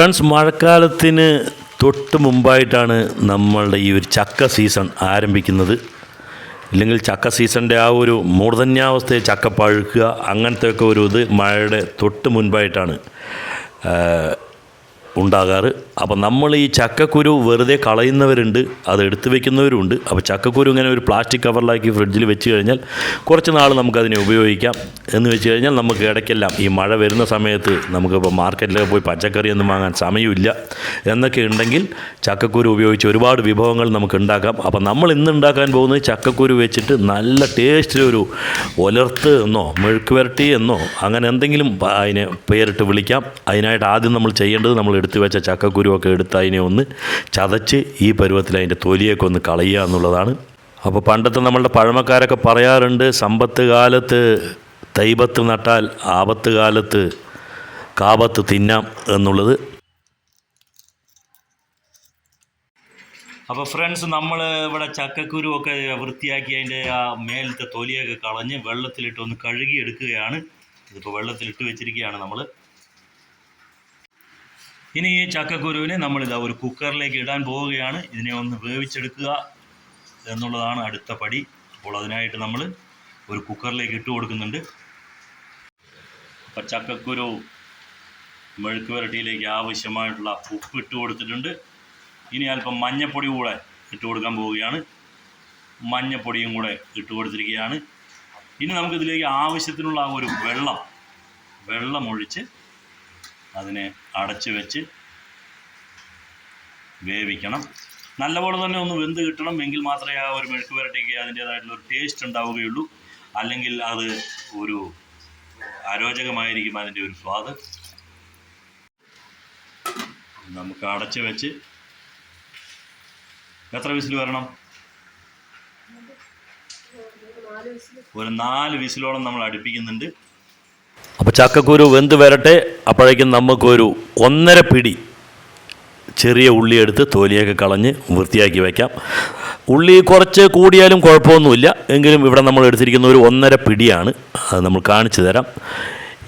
Friends മഴക്കാലത്തിന് തൊട്ട് മുമ്പായിട്ടാണ് നമ്മളുടെ ഈ ഒരു ചക്ക സീസൺ ആരംഭിക്കുന്നത്. ഇല്ലെങ്കിൽ ചക്ക സീസണിന്റെ ആ ഒരു മൂർധന്യാവസ്ഥയെ ചക്ക പഴുക്കുക അങ്ങനത്തെ ഒക്കെ ഒരു ഇത് മഴയുടെ തൊട്ട് മുൻപായിട്ടാണ്. ഉണ്ടാകാറ്. അപ്പം നമ്മൾ ഈ ചക്കക്കുരു വെറുതെ കളയുന്നവരുണ്ട് അത് എടുത്തു വെക്കുന്നവരുണ്ട് അപ്പോൾ ചക്കക്കുരു ഇങ്ങനെ ഒരു പ്ലാസ്റ്റിക് കവറിലാക്കി ഫ്രിഡ്ജിൽ വെച്ച് കഴിഞ്ഞാൽ കുറച്ച് നാൾ നമുക്കതിനെ ഉപയോഗിക്കാം. എന്ന് വെച്ച് കഴിഞ്ഞാൽ നമുക്ക് ഇടയ്ക്കെല്ലാം ഈ മഴ വരുന്ന സമയത്ത് നമുക്കിപ്പോൾ മാർക്കറ്റിലൊക്കെ പോയി പച്ചക്കറി ഒന്നും വാങ്ങാൻ സമയമില്ല. എന്നൊക്കെ ഉണ്ടെങ്കിൽ ചക്കക്കുരു ഉപയോഗിച്ച് ഒരുപാട് വിഭവങ്ങൾ നമുക്ക് ഉണ്ടാക്കാം. അപ്പം നമ്മൾ ഇന്ന് ഉണ്ടാക്കാൻ പോകുന്നത് ചക്കക്കുരു വെച്ചിട്ട് നല്ല ടേസ്റ്റിലൊരു ഒലർത്ത് എന്നോ മെഴുക്ക് വരട്ടി എന്നോ അങ്ങനെ എന്തെങ്കിലും അതിനെ പേരിട്ട് വിളിക്കാം. അതിനായിട്ട് ആദ്യം നമ്മൾ ചെയ്യേണ്ടത് നമ്മൾ എടുത്തു വെച്ച ചക്കക്കുരുവൊക്കെ എടുത്ത് അതിനെ ഒന്ന് ചതച്ച് ഈ പരുവത്തിൽ അതിന്റെ തൊലിയൊക്കെ ഒന്ന് കളയുക എന്നുള്ളതാണ്. അപ്പോൾ പണ്ടത്തെ നമ്മളുടെ പഴമക്കാരൊക്കെ പറയാറുണ്ട് സമ്പത്ത് കാലത്ത് തൈബത്ത് നട്ടാൽ ആപത്ത് കാലത്ത് കാപത്ത് തിന്നാം എന്നുള്ളത്. അപ്പോൾ ഫ്രണ്ട്സ് നമ്മൾ ഇവിടെ ചക്കക്കുരു ഒക്കെ വൃത്തിയാക്കി അതിന്റെ ആ മേലത്തെ തൊലിയൊക്കെ കളഞ്ഞ് വെള്ളത്തിലിട്ട് ഒന്ന് കഴുകി എടുക്കുകയാണ് ഇതിപ്പോൾ വെള്ളത്തിലിട്ട് വെച്ചിരിക്കുകയാണ് നമ്മൾ. ഇനി ഈ ചക്കക്കുരുവിനെ നമ്മളിതാ ഒരു കുക്കറിലേക്ക് ഇടാൻ പോവുകയാണ്. ഇതിനെ ഒന്ന് വേവിച്ചെടുക്കുക എന്നുള്ളതാണ് അടുത്ത പടി. അപ്പോൾ അതിനായിട്ട് നമ്മൾ ഒരു കുക്കറിലേക്ക് ഇട്ട് കൊടുക്കുന്നുണ്ട്. അപ്പം ചക്കക്കുരു മെഴുക്ക് വരട്ടിയിലേക്ക് ആവശ്യമായിട്ടുള്ള ഉപ്പ് ഇട്ട് കൊടുത്തിട്ടുണ്ട്. ഇനി അല്പം മഞ്ഞപ്പൊടി കൂടെ ഇട്ട് കൊടുക്കാൻ പോവുകയാണ്. മഞ്ഞപ്പൊടിയും കൂടെ ഇട്ട് കൊടുത്തിരിക്കുകയാണ്. ഇനി നമുക്കിതിലേക്ക് ആവശ്യത്തിനുള്ള ആ ഒരു വെള്ളം വെള്ളം ഒഴിച്ച് അതിനെ അടച്ച് വെച്ച് വേവിക്കണം. നല്ലപോലെ തന്നെ ഒന്ന് വെന്ത് കിട്ടണം. എങ്കിൽ മാത്രമേ ആ ഒരു മെഴുക്ക് വരട്ടിക്ക് അതിന്റേതായിട്ടുള്ള ഒരു ടേസ്റ്റ് ഉണ്ടാവുകയുള്ളൂ. അല്ലെങ്കിൽ അത് ഒരു അരോചകമായിരിക്കും അതിന്റെ ഒരു സ്വാദ്. നമുക്ക് അടച്ച് വെച്ച് എത്ര വിസിൽ വരണം? ഒരു നാല് വിസിലോളം നമ്മൾ അടുപ്പിക്കുന്നുണ്ട്. അപ്പോൾ ചക്കക്കുരു വെന്ത് വരട്ടെ അപ്പോഴേക്കും നമുക്കൊരു ഒന്നര പിടി ചെറിയ ഉള്ളി എടുത്ത് തോലിയൊക്കെ കളഞ്ഞ് വൃത്തിയാക്കി വയ്ക്കാം ഉള്ളി കുറച്ച് കൂടിയാലും കുഴപ്പമൊന്നുമില്ല എങ്കിലും ഇവിടെ നമ്മൾ എടുത്തിരിക്കുന്ന ഒരു ഒന്നര പിടിയാണ് അത് നമ്മൾ കാണിച്ചു തരാം.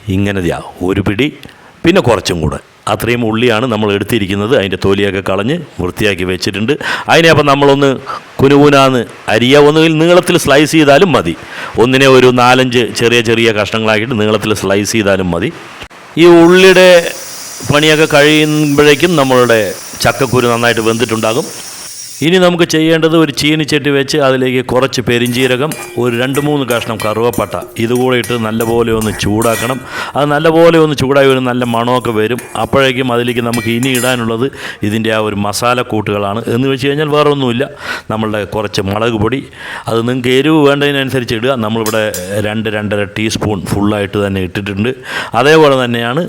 ഇങ്ങനെ ഒരു പിടി പിന്നെ കുറച്ചും കൂടെ. അത്രയും ഉള്ളിയാണ് നമ്മൾ എടുത്തിരിക്കുന്നത്. അതിന്റെ തോലിയൊക്കെ കളഞ്ഞ് വൃത്തിയാക്കി വെച്ചിട്ടുണ്ട്. അതിനെ അപ്പം നമ്മളൊന്ന് കുനുകുനാന്ന് അരിയ. ഒന്നുകിൽ നീളത്തിൽ സ്ലൈസ് ചെയ്താലും മതി. ഒന്നിനെ ഒരു നാലഞ്ച് ചെറിയ ചെറിയ കഷ്ണങ്ങളാക്കിയിട്ട് നീളത്തിൽ സ്ലൈസ് ചെയ്താലും മതി. ഈ ഉള്ളിയുടെ പണിയൊക്കെ കഴിയുമ്പോഴേക്കും നമ്മളുടെ ചക്കക്കുരു നന്നായിട്ട് വെന്തിട്ടുണ്ടാകും. ഇനി നമുക്ക് ചെയ്യേണ്ടത് ഒരു ചീനിച്ചട്ടി വെച്ച് അതിലേക്ക് കുറച്ച് പെരിഞ്ചീരകം ഒരു രണ്ട് മൂന്ന് കഷ്ണം കറുവപ്പട്ട. ഇതുകൂടെ ഇട്ട് നല്ലപോലെ ഒന്ന് ചൂടാക്കണം. അത് നല്ലപോലെ ഒന്ന് ചൂടായി ഒരു നല്ല മണമൊക്കെ വരും. അപ്പോഴേക്കും അതിലേക്ക് നമുക്ക് ഇനി ഇടാനുള്ളത് ഇതിന്റെ ആ ഒരു മസാലക്കൂട്ടുകളാണ്. എന്ന് വെച്ച് കഴിഞ്ഞാൽ വേറെ ഒന്നുമില്ല നമ്മളുടെ കുറച്ച് മുളക് പൊടി. അത് നിങ്ങൾക്ക് എരിവ് വേണ്ടതിനനുസരിച്ച് ഇടുക. നമ്മളിവിടെ രണ്ട് രണ്ടര ടീസ്പൂൺ ഫുള്ളായിട്ട് തന്നെ ഇട്ടിട്ടുണ്ട്. അതേപോലെ തന്നെയാണ്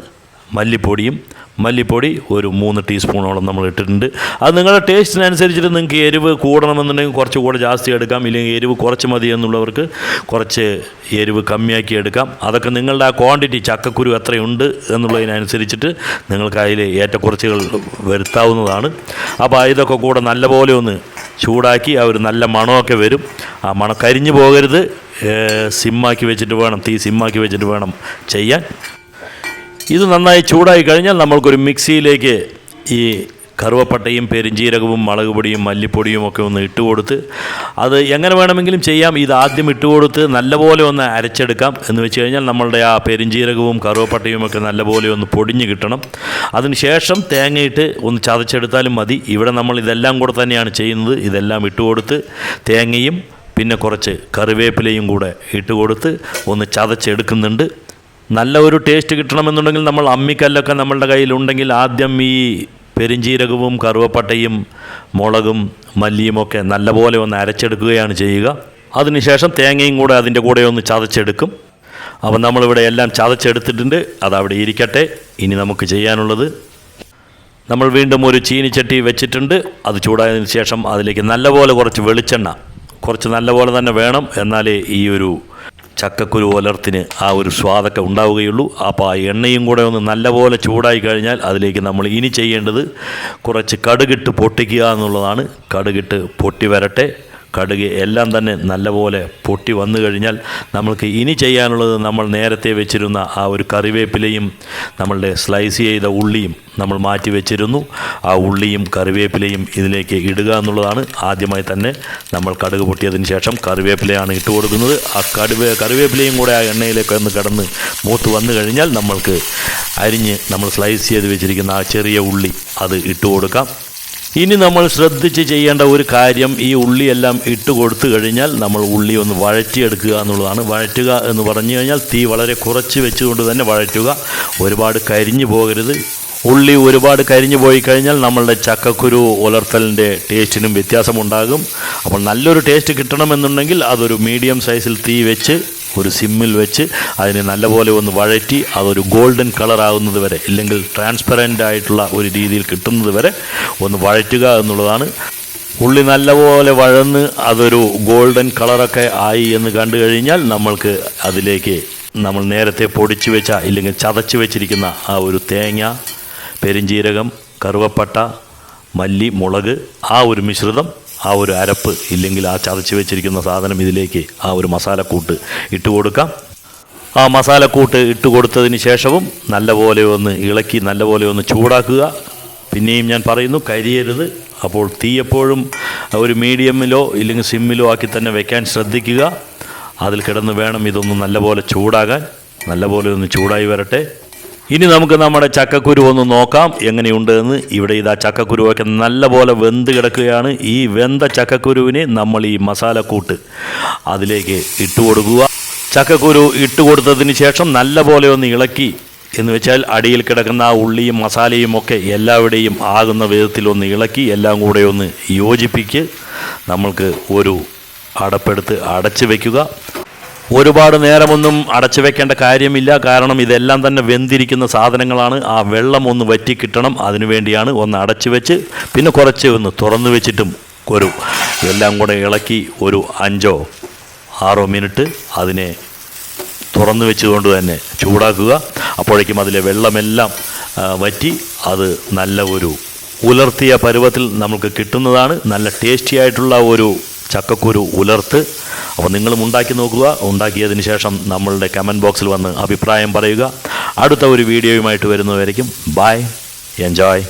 മല്ലിപ്പൊടിയും മല്ലിപ്പൊടി ഒരു മൂന്ന് ടീസ്പൂണോളം നമ്മൾ ഇട്ടിട്ടുണ്ട്. അത് നിങ്ങളുടെ ടേസ്റ്റിനനുസരിച്ചിട്ട് നിങ്ങൾക്ക് എരിവ് കൂടണമെന്നുണ്ടെങ്കിൽ കുറച്ച് കൂടെ ജാസ്തി എടുക്കാം. ഇല്ലെങ്കിൽ എരിവ് കുറച്ച് മതി എന്നുള്ളവർക്ക് കുറച്ച് എരിവ് കമ്മിയാക്കി എടുക്കാം. അതൊക്കെ നിങ്ങളുടെ ആ ക്വാണ്ടിറ്റി ചക്കക്കുരു എത്രയുണ്ട് എന്നുള്ളതിനനുസരിച്ചിട്ട് നിങ്ങൾക്ക് അതിൽ ഏറ്റക്കുറച്ചുകൾ വരുത്താവുന്നതാണ്. അപ്പോൾ ഇതൊക്കെ കൂടെ നല്ലപോലെ ഒന്ന് ചൂടാക്കി ആ ഒരു നല്ല മണമൊക്കെ വരും. ആ മണം കരിഞ്ഞു പോകരുത്. സിമ്മാക്കി വെച്ചിട്ട് വേണം തീ സിമ്മാക്കി വെച്ചിട്ട് വേണം ചെയ്യാൻ. ഇത് നന്നായി ചൂടായി കഴിഞ്ഞാൽ നമ്മൾക്കൊരു മിക്സിയിലേക്ക് ഈ കറുവപ്പട്ടയും പെരിഞ്ചീരകവും മുളക് പൊടിയും മല്ലിപ്പൊടിയും ഒക്കെ ഒന്ന് ഇട്ട് കൊടുത്ത് അത് എങ്ങനെ വേണമെങ്കിലും ചെയ്യാം. ഇത് ആദ്യം ഇട്ട് കൊടുത്ത് നല്ലപോലെ ഒന്ന് അരച്ചെടുക്കാം. എന്ന് വെച്ച് കഴിഞ്ഞാൽ നമ്മളുടെ ആ പെരിഞ്ചീരകവും കറുവപ്പട്ടയും ഒക്കെ നല്ലപോലെ ഒന്ന് പൊടിഞ്ഞ് കിട്ടണം. അതിനുശേഷം തേങ്ങയിട്ട് ഒന്ന് ചതച്ചെടുത്താലും മതി. ഇവിടെ നമ്മൾ ഇതെല്ലാം കൂടെ തന്നെയാണ് ചെയ്യുന്നത്. ഇതെല്ലാം ഇട്ട് കൊടുത്ത് തേങ്ങയും പിന്നെ കുറച്ച് കറിവേപ്പിലയും കൂടെ ഇട്ട് കൊടുത്ത് ഒന്ന് ചതച്ചെടുക്കുന്നുണ്ട്. നല്ല ഒരു ടേസ്റ്റ് കിട്ടണമെന്നുണ്ടെങ്കിൽ നമ്മൾ അമ്മിക്കല്ലൊക്കെ നമ്മളുടെ കയ്യിലുണ്ടെങ്കിൽ ആദ്യം ഈ പെരിഞ്ചീരകവും കറുവപ്പട്ടയും മുളകും മല്ലിയുമൊക്കെ നല്ലപോലെ ഒന്ന് അരച്ചെടുക്കുകയാണ് ചെയ്യുക. അതിനുശേഷം തേങ്ങയും കൂടെ അതിന്റെ കൂടെ ഒന്ന് ചതച്ചെടുക്കും. അപ്പം നമ്മളിവിടെ എല്ലാം ചതച്ചെടുത്തിട്ടുണ്ട്. അതവിടെ ഇരിക്കട്ടെ. ഇനി നമുക്ക് ചെയ്യാനുള്ളത് നമ്മൾ വീണ്ടും ഒരു ചീനിച്ചട്ടി വെച്ചിട്ടുണ്ട്. അത് ചൂടായതിനു ശേഷം അതിലേക്ക് നല്ലപോലെ കുറച്ച് വെളിച്ചെണ്ണ കുറച്ച് നല്ലപോലെ തന്നെ വേണം. എന്നാലേ ഈ ഒരു ചക്കക്കുരു ഒലർത്തിന് ആ ഒരു സ്വാദൊക്കെ ഉണ്ടാവുകയുള്ളൂ. അപ്പോൾ ആ എണ്ണയും കൂടെ ഒന്ന് നല്ലപോലെ ചൂടായി കഴിഞ്ഞാൽ അതിലേക്ക് നമ്മൾ ഇനി ചെയ്യേണ്ടത് കുറച്ച് കടുകിട്ട് പൊട്ടിക്കുക എന്നുള്ളതാണ്. കടുകിട്ട് പൊട്ടി വരട്ടെ. കടുക് എല്ലാം തന്നെ നല്ലപോലെ പൊട്ടി വന്നു കഴിഞ്ഞാൽ നമ്മൾക്ക് ഇനി ചെയ്യാനുള്ളത് നമ്മൾ നേരത്തെ വെച്ചിരുന്ന ആ ഒരു കറിവേപ്പിലയും നമ്മളുടെ സ്ലൈസ് ചെയ്ത ഉള്ളിയും നമ്മൾ മാറ്റി വെച്ചിരുന്നു. ആ ഉള്ളിയും കറിവേപ്പിലയും ഇതിലേക്ക് ഇടുക എന്നുള്ളതാണ് ആദ്യമായി തന്നെ നമ്മൾ കടുക് പൊട്ടിയതിന് ശേഷം കറിവേപ്പിലയാണ് ഇട്ട് കൊടുക്കുന്നത്. ആ കടുവ കറിവേപ്പിലയും കൂടെ ആ എണ്ണയിലേക്ക് ഒന്ന് കിടന്ന് മൂത്ത് വന്നു കഴിഞ്ഞാൽ നമ്മൾക്ക് അരിഞ്ഞ് നമ്മൾ സ്ലൈസ് ചെയ്ത് വെച്ചിരിക്കുന്ന ആ ചെറിയ ഉള്ളി അത് ഇട്ട് കൊടുക്കാം. ഇനി നമ്മൾ ശ്രദ്ധിച്ച് ചെയ്യേണ്ട ഒരു കാര്യം ഈ ഉള്ളിയെല്ലാം ഇട്ട് കൊടുത്തു കഴിഞ്ഞാൽ നമ്മൾ ഉള്ളി ഒന്ന് വഴറ്റിയെടുക്കുക എന്നുള്ളതാണ്. വഴറ്റുക എന്ന് പറഞ്ഞു കഴിഞ്ഞാൽ തീ വളരെ കുറച്ച് വെച്ചുകൊണ്ട് തന്നെ വഴറ്റുക. ഒരുപാട് കരിഞ്ഞു പോകരുത്. ഉള്ളി ഒരുപാട് കരിഞ്ഞു പോയി കഴിഞ്ഞാൽ നമ്മളുടെ ചക്കക്കുരു ഉലർത്തലിന്റെ ടേസ്റ്റിനും വ്യത്യാസമുണ്ടാകും. അപ്പോൾ നല്ലൊരു ടേസ്റ്റ് കിട്ടണമെന്നുണ്ടെങ്കിൽ അതൊരു മീഡിയം സൈസിൽ തീ വെച്ച് ഒരു സിമ്മിൽ വെച്ച് അതിനെ നല്ലപോലെ ഒന്ന് വഴറ്റി അതൊരു ഗോൾഡൻ കളർ ആകുന്നത് വരെ ഇല്ലെങ്കിൽ ട്രാൻസ്പെറന്റ് ആയിട്ടുള്ള ഒരു രീതിയിൽ കിട്ടുന്നത് വരെ ഒന്ന് വഴറ്റുക എന്നുള്ളതാണ്. ഉള്ളി നല്ലപോലെ വഴന്ന് അതൊരു ഗോൾഡൻ കളറൊക്കെ ആയി എന്ന് കണ്ടു കഴിഞ്ഞാൽ നമ്മൾക്ക് അതിലേക്ക് നമ്മൾ നേരത്തെ പൊടിച്ചു വെച്ച ഇല്ലെങ്കിൽ ചതച്ച് വെച്ചിരിക്കുന്ന ആ ഒരു തേങ്ങ പെരിഞ്ജീരകം കറുവപ്പട്ട മല്ലി മുളക് ആ ഒരു മിശ്രിതം ആ ഒരു അരപ്പ് ഇല്ലെങ്കിൽ ആ ചതച്ച് വെച്ചിരിക്കുന്ന സാധനം ഇതിലേക്ക് ആ ഒരു മസാലക്കൂട്ട് ഇട്ട് കൊടുക്കാം. ആ മസാലക്കൂട്ട് ഇട്ട് കൊടുത്തതിന് ശേഷവും നല്ലപോലെ ഒന്ന് ഇളക്കി നല്ലപോലെ ഒന്ന് ചൂടാക്കുക. പിന്നെയും ഞാൻ പറയുന്നു കരിയരുത്. അപ്പോൾ തീയപ്പോഴും ഒരു മീഡിയമിലോ ഇല്ലെങ്കിൽ സിമ്മിലോ ആക്കി തന്നെ വെക്കാൻ ശ്രദ്ധിക്കുക. അതിൽ കിടന്ന് വേണം ഇതൊന്ന് നല്ലപോലെ ചൂടാകാൻ. നല്ലപോലെ ഒന്ന് ചൂടായി വരട്ടെ. ഇനി നമുക്ക് നമ്മുടെ ചക്കക്കുരു ഒന്ന് നോക്കാം. എങ്ങനെയുണ്ട് എന്ന് ഇവിടെ ഇതാ ചക്കക്കുരുവൊക്കെ നല്ലപോലെ വെന്ത് കിടക്കുകയാണ്. ഈ വെന്ത ചക്കക്കുരുവിനെ നമ്മൾ ഈ മസാലക്കൂട്ട് അതിലേക്ക് ഇട്ട് കൊടുക്കുക. ചക്കക്കുരു ഇട്ട് കൊടുത്തതിന് ശേഷം നല്ലപോലെ ഒന്ന് ഇളക്കി. എന്ന് വെച്ചാൽ അടിയിൽ കിടക്കുന്ന ആ ഉള്ളിയും മസാലയും ഒക്കെ എല്ലാവിടെയും ആകുന്ന വിധത്തിൽ ഒന്ന് ഇളക്കി എല്ലാം കൂടെ ഒന്ന് യോജിപ്പിക്ക് നമ്മൾക്ക് ഒരു അടപ്പെടുത്ത് അടച്ചു വയ്ക്കുക ഒരുപാട് നേരമൊന്നും അടച്ചു വെക്കേണ്ട കാര്യമില്ല. കാരണം ഇതെല്ലാം തന്നെ വെന്തിരിക്കുന്ന സാധനങ്ങളാണ്. ആ വെള്ളം ഒന്ന് വറ്റി കിട്ടണം. അതിനുവേണ്ടിയാണ് ഒന്ന് അടച്ചു വെച്ച് പിന്നെ കുറച്ച് ഒന്ന് തുറന്നു വെച്ചിട്ടും ഒരു എല്ലാം കൂടെ ഇളക്കി ഒരു അഞ്ചോ ആറോ മിനിറ്റ് അതിനെ തുറന്നു വെച്ചുകൊണ്ട് തന്നെ ചൂടാക്കുക. അപ്പോഴേക്കും അതിലെ വെള്ളമെല്ലാം വറ്റി അത് നല്ല ഒരു ഉലർത്തിയ പരുവത്തിൽ നമുക്ക് കിട്ടുന്നതാണ്. നല്ല ടേസ്റ്റി ആയിട്ടുള്ള ഒരു ചക്കക്കുരു ഉലർത്ത് അപ്പോൾ നിങ്ങളും ഉണ്ടാക്കി നോക്കുക. ഉണ്ടാക്കിയതിന് ശേഷം നമ്മളുടെ കമന്റ് ബോക്സിൽ വന്ന് അഭിപ്രായം പറയുക. അടുത്ത ഒരു വീഡിയോയുമായിട്ട് വരുന്നവരായിരിക്കും ബായ് എൻജോയ്